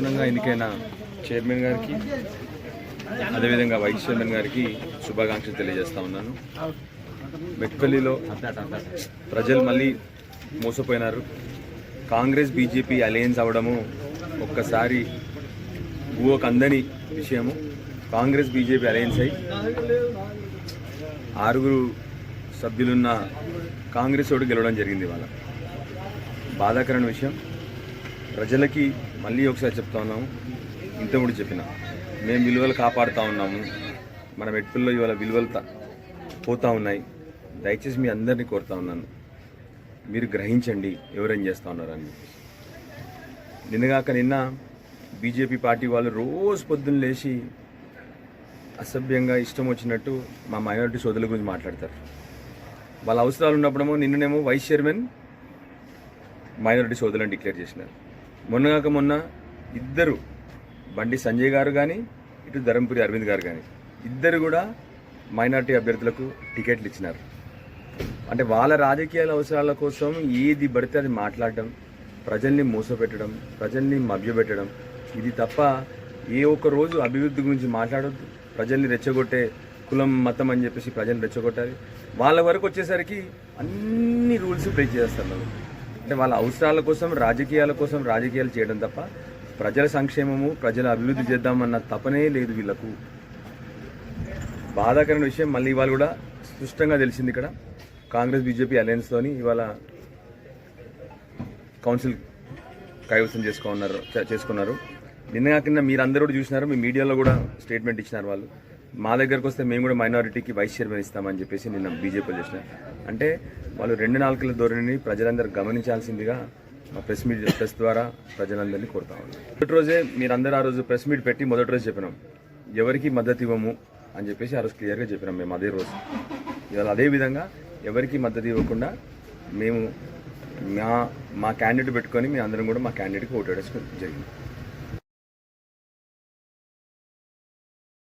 ఎన్నికైన చైర్మన్ గారికి అదేవిధంగా వైస్ చైర్మన్ గారికి శుభాకాంక్షలు తెలియజేస్తా ఉన్నాను. మెట్పల్లిలో ప్రజలు మళ్ళీ మోసపోయినారు. కాంగ్రెస్ బీజేపీ అలయన్స్ అవ్వడము ఒక్కసారి ఊహకు అందని విషయము. కాంగ్రెస్ బీజేపీ అలయన్స్ అయి ఆరుగురు సభ్యులున్న కాంగ్రెస్ ఓటు గెలవడం జరిగింది వాళ్ళ బాధాకరమైన విషయం. ప్రజలకి మళ్ళీ ఒకసారి చెప్తా ఉన్నాము. ఇంతకుముందు చెప్పిన. మేము విలువలు కాపాడుతూ ఉన్నాము. మన మెట్పుల్లో ఇవాళ విలువలు పోతూ ఉన్నాయి. దయచేసి మీ అందరినీ కోరుతా ఉన్నాను. మీరు గ్రహించండి ఎవరేం చేస్తూ ఉన్నారని. నిన్నగాక నిన్న బీజేపీ పార్టీ వాళ్ళు రోజు పొద్దున్న లేచి అసభ్యంగా ఇష్టం వచ్చినట్టు మా మైనారిటీ సోదరుల గురించి మాట్లాడతారు. వాళ్ళ అవసరాలు ఉన్నప్పుడేమో నిన్ననేమో వైస్ చైర్మన్ మైనారిటీ సోదరులను డిక్లేర్ చేసినారు. మొన్నగాక మొన్న ఇద్దరు బండి సంజయ్ గారు కానీ ఇటు ధరంపురి అరవింద్ గారు కానీ ఇద్దరు కూడా మైనారిటీ అభ్యర్థులకు టికెట్లు ఇచ్చినారు. అంటే వాళ్ళ రాజకీయాల అవసరాల కోసం ఏది పడితే అది మాట్లాడటం ప్రజల్ని మోసపెట్టడం ప్రజల్ని మభ్యపెట్టడం ఇది తప్ప ఏ ఒక్క రోజు అభివృద్ధి గురించి మాట్లాడొద్దు. ప్రజల్ని రెచ్చగొట్టే కులం మతం అని చెప్పేసి ప్రజల్ని రెచ్చగొట్టాలి. వాళ్ళ వరకు వచ్చేసరికి అన్ని రూల్స్ బ్రేక్ చేస్తారు వాళ్ళు. అంటే వాళ్ళ అవసరాల కోసం రాజకీయాల కోసం రాజకీయాలు చేయడం తప్ప ప్రజల సంక్షేమము ప్రజల అభివృద్ధి చేద్దామన్న తపనే లేదు వీళ్ళకు. బాధాకరమైన విషయం మళ్ళీ ఇవాళ కూడా స్పష్టంగా తెలిసింది ఇక్కడ. కాంగ్రెస్ బీజేపీ అలయన్స్తోని ఇవాళ కౌన్సిల్ కైవసం చేసుకున్నారు చేసుకున్నారు. నిన్న కాకుండా మీరందరూ కూడా చూసినారు మీ మీడియాలో కూడా స్టేట్మెంట్ ఇచ్చినారు వాళ్ళు. మా దగ్గరకు వస్తే మేము కూడా మైనారిటీకి వైస్ చైర్మన్ ఇస్తామని చెప్పేసి నిన్న బీజేపీ చేసిన అంటే వాళ్ళు రెండు నాలుగుల ధోరణిని ప్రజలందరూ గమనించాల్సిందిగా మా ప్రెస్ మీట్ ప్రెస్ ద్వారా ప్రజలందరినీ కోరుతా ఉన్నాం. మొదటి రోజే మీరందరూ ఆ రోజు ప్రెస్ మీట్ పెట్టి మొదటి రోజు చెప్పినాం. ఎవరికి మద్దతు ఇవ్వము అని చెప్పేసి ఆ రోజు క్లియర్గా చెప్పినాం మేము అదే రోజు. ఇవాళ అదే విధంగా ఎవరికి మద్దతు ఇవ్వకుండా మేము మా మా క్యాండిడేట్ పెట్టుకొని మీ అందరం కూడా మా క్యాండిడేట్కి ఓటు వేసుకోవడం జరిగింది.